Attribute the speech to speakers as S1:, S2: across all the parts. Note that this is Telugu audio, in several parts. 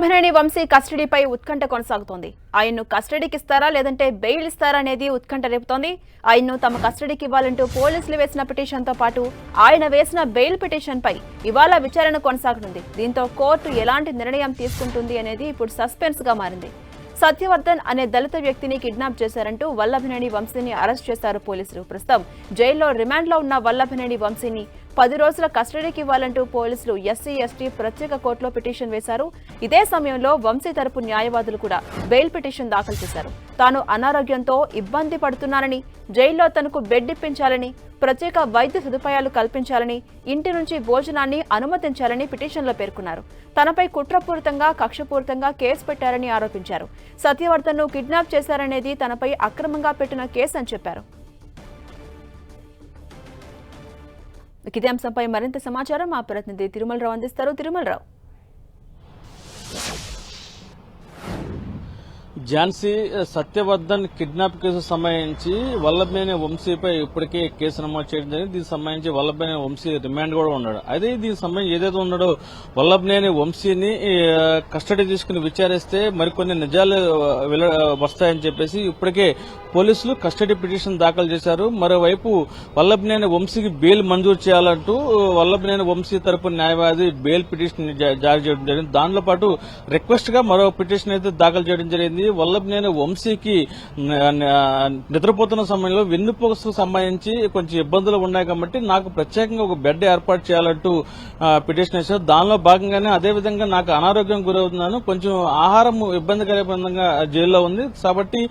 S1: వల్లభనేని వంశీ కస్టడీపై ఉత్కంఠ కొనసాగుతోంది. ఆయన్ను కస్టడీకి ఇస్తారా లేదంటే బెయిల్ ఇస్తారా అనేది ఉత్కంఠ రేపుతోంది. ఆయన్ను తమ కస్టడీకి ఇవ్వాలంటూ పోలీసులు వేసిన పిటిషన్తో పాటు ఆయన వేసిన బెయిల్ పిటిషన్పై ఇవాళ విచారణ కొనసాగనుంది. దీంతో కోర్టు ఎలాంటి నిర్ణయం తీసుకుంటుంది అనేది ఇప్పుడు సస్పెన్స్గా మారింది. సత్యవర్ధన్ అనే దళిత వ్యక్తిని కిడ్నాప్ చేశారంటూ వల్లభనేని వంశీని అరెస్ట్ చేశారు పోలీసులు. ప్రస్తుతం జైల్లో రిమాండ్లో ఉన్న వల్లభనేని వంశీని పది రోజుల కస్టడీకి ఇవ్వాలంటూ పోలీసులు ఎస్సీ ఎస్టీ ప్రత్యేక కోర్టులో పిటిషన్ వేశారు. ఇదే సమయంలో వంశీ తరపు న్యాయవాదులు కూడా బెయిల్ పిటిషన్ దాఖలు చేశారు. తాను అనారోగ్యంతో ఇబ్బంది పడుతున్నానని జైల్లో తనకు బెడ్ ఇప్పించాలని ప్రత్యేక వైద్య సదుపాయాలు కల్పించాలని ఇంటి నుంచి భోజనాన్ని అనుమతించాలని పిటిషన్లో పేర్కొన్నారు. తనపై కుట్రపూరితంగా కక్షపూరితంగా కేసు పెట్టారని ఆరోపించారు. సత్యవర్ధన్ను కిడ్నాప్ చేశారనేది తనపై అక్రమంగా పెట్టిన కేసు అని చెప్పారు. ఇదే అంశంపై మరింత సమాచారం మా ప్రతినిధి తిరుమలరావు అందిస్తారు. తిరుమలరావు.
S2: ఝాన్సీ సత్యవర్ధన్ కిడ్నాప్ కేసు సంబంధించి వల్లభనేని వంశీపై ఇప్పటికే కేసు నమోదు చేయడం జరిగింది. దీనికి సంబంధించి వల్లభనేని వంశీ రిమాండ్ కూడా ఉన్నాడు. అదే దీనికి సంబంధించి ఏదైతే ఉన్నాడో వల్లభనేని వంశీని కస్టడీ తీసుకుని విచారిస్తే మరికొన్ని నిజాలు వస్తాయని చెప్పేసి ఇప్పటికే పోలీసులు కస్టడీ పిటిషన్ దాఖలు చేశారు. మరోవైపు వల్లభనేని వంశీకి బెయిల్ మంజూరు చేయాలంటూ వల్లభనేని వంశీ తరపు న్యాయవాది బెయిల్ పిటిషన్ జా- జారీ చేయడం జరిగింది. దానితో పాటు రిక్వెస్ట్గా మరో పిటిషన్ అయితే దాఖలు చేయడం జరిగింది. వల్లభనేని వంశీకి నిద్రపోతున్న సమయంలో వెన్నుపోసకు సంబంధించి కొంచెం ఇబ్బందులు ఉన్నాయి కాబట్టి నాకు ప్రత్యేకంగా ఒక బెడ్ ఏర్పాటు చేయాలంటూ పిటిషన్ వేశారు. దానిలో భాగంగానే అదే విధంగా నాకు అనారోగ్యం గురవుతున్నాను. కొంచెం ఆహారం ఇబ్బందికరంగా జైల్లో ఉంది. కాబట్టి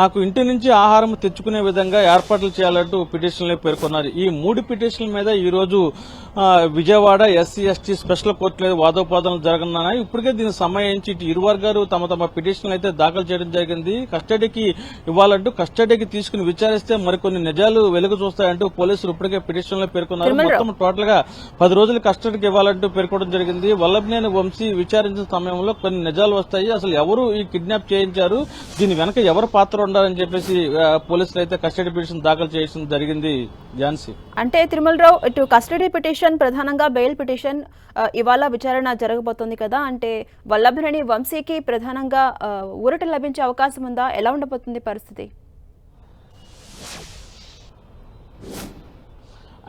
S2: నాకు ఇంటి నుంచి ఆహారం తెచ్చుకునే విధంగా ఏర్పాట్లు చేయాలంటూ పిటిషన్లో పేర్కొన్నారు. ఈ మూడు పిటిషన్ల మీద ఈ రోజు విజయవాడ ఎస్సీ ఎస్టీ స్పెషల్ కోర్టులో వాదోపాదనలు జరగనున్నాయి. ఇప్పటికే దీనికి సంబంధించి ఇటు ఇరు వర్గాలు తమ తమ పిటిషన్లు అయితే దాఖలు చేయడం జరిగింది. కస్టడీకి ఇవ్వాలంటూ కస్టడీకి తీసుకుని విచారిస్తే మరికొన్ని నిజాలు వెలుగు చూస్తాయంటూ పోలీసులు ఇప్పటికే పిటిషన్లో పేర్కొన్నారు. మొత్తం టోటల్గా పది రోజులు కస్టడీకి ఇవ్వాలంటూ పేర్కొనడం జరిగింది. వల్లభనేని వంశీ విచారించిన సమయంలో కొన్ని నిజాలు వస్తాయి. అసలు ఎవరు ఈ కిడ్నాప్ చేయించారు? దీని వెనక ఎవరు పాత్ర ఉండాలని చెప్పేసి పోలీసులు అయితే కస్టడీ పిటిషన్ దాఖలు చేయడం జరిగింది. ఝాన్సీ.
S1: అంటే తిరుమలరావు ఇటు కస్టడీ పిటిషన్ ప్రధానంగా బెయిల్ పిటిషన్ ఇవాళ విచారణ జరగబోతోంది కదా. అంటే వల్లభనేని వంశీకి ప్రధానంగా ఆ, ఊరట లభించే అవకాశం ఉందా? ఎలా ఉండబోతుంది పరిస్థితి?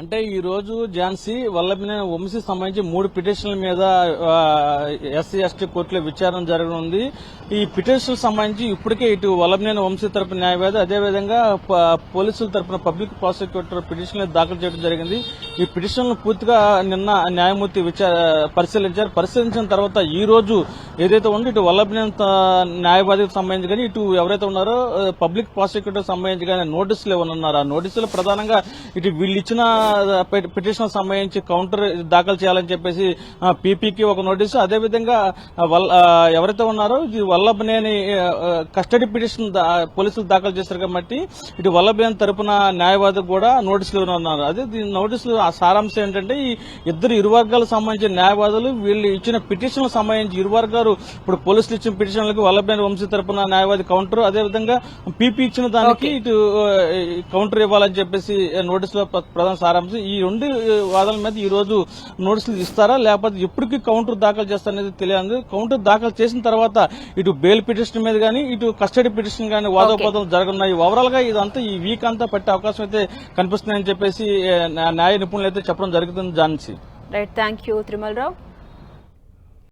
S2: అంటే ఈ రోజు ఝాన్సీ వల్లభిన వంశీ సంబంధించి మూడు పిటిషన్ల మీద ఎస్సీ ఎస్టీ కోర్టులో విచారణ జరగనుంది. ఈ పిటిషన్ సంబంధించి ఇప్పటికే ఇటు వల్లభినేని వంశీ తరపు న్యాయవాది అదేవిధంగా పోలీసుల తరపున పబ్లిక్ ప్రాసిక్యూటర్ పిటిషన్లు దాఖలు చేయడం జరిగింది. ఈ పిటిషన్లు పూర్తిగా నిన్న న్యాయమూర్తి విచార పరిశీలించారు. పరిశీలించిన తర్వాత ఈ రోజు ఏదైతే ఉందో ఇటు వల్లభినేని న్యాయవాదికి సంబంధించి కానీ ఇటు ఎవరైతే ఉన్నారో పబ్లిక్ ప్రాసిక్యూటర్ సంబంధించి కానీ నోటీసులు ఏమైనా ఆ నోటీసులు ప్రధానంగా ఇటు వీళ్ళు ఇచ్చిన పిటిషన్ సంబంధించి కౌంటర్ దాఖలు చేయాలని చెప్పేసి పీపీకి ఒక నోటీసు అదేవిధంగా ఎవరైతే ఉన్నారో ఇది వల్లభనేని కస్టడీ పిటిషన్ పోలీసులు దాఖలు చేశారు కాబట్టి ఇటు వల్లభనేని తరపున న్యాయవాదికి కూడా నోటీసులు ఉన్నారు. అదే దీని నోటీసులు ఆ సారాంశం ఏంటంటే ఈ ఇద్దరు ఇరు వర్గాలకు సంబంధించిన న్యాయవాదులు వీళ్ళు ఇచ్చిన పిటిషన్లకు సంబంధించి ఇరు వర్గాలు ఇప్పుడు పోలీసులు ఇచ్చిన పిటిషన్లకు వల్లభనేని వంశీ తరపున న్యాయవాది కౌంటర్ అదేవిధంగా పీపీ ఇచ్చిన దానికి ఇటు కౌంటర్ ఇవ్వాలని చెప్పేసి నోటీసులో ప్ర- ప్రధాన సారాంశం. ఈ రెండు వాదనల మీద ఈ రోజు నోటీసులు ఇస్తారా? లేకపోతే ఎప్పటికి కౌంటర్ దాఖలు చేస్తారనేది తెలియదు కౌంటర్ దాఖలు చేసిన తర్వాత ఇటు బెయిల్ పిటిషన్ మీద గానీ ఇటు కస్టడీ పిటిషన్ గానీ వాదోపాదనలు జరగనున్నాయి. ఓవరాల్గా ఇదంతా ఈ వీక్ అంతా పట్టే అవకాశం అయితే కనిపిస్తున్నాయని చెప్పేసి న్యాయ నిపుణులు అయితే చెప్పడం జరుగుతుంది Jhansi
S1: right thank you Tirumalarao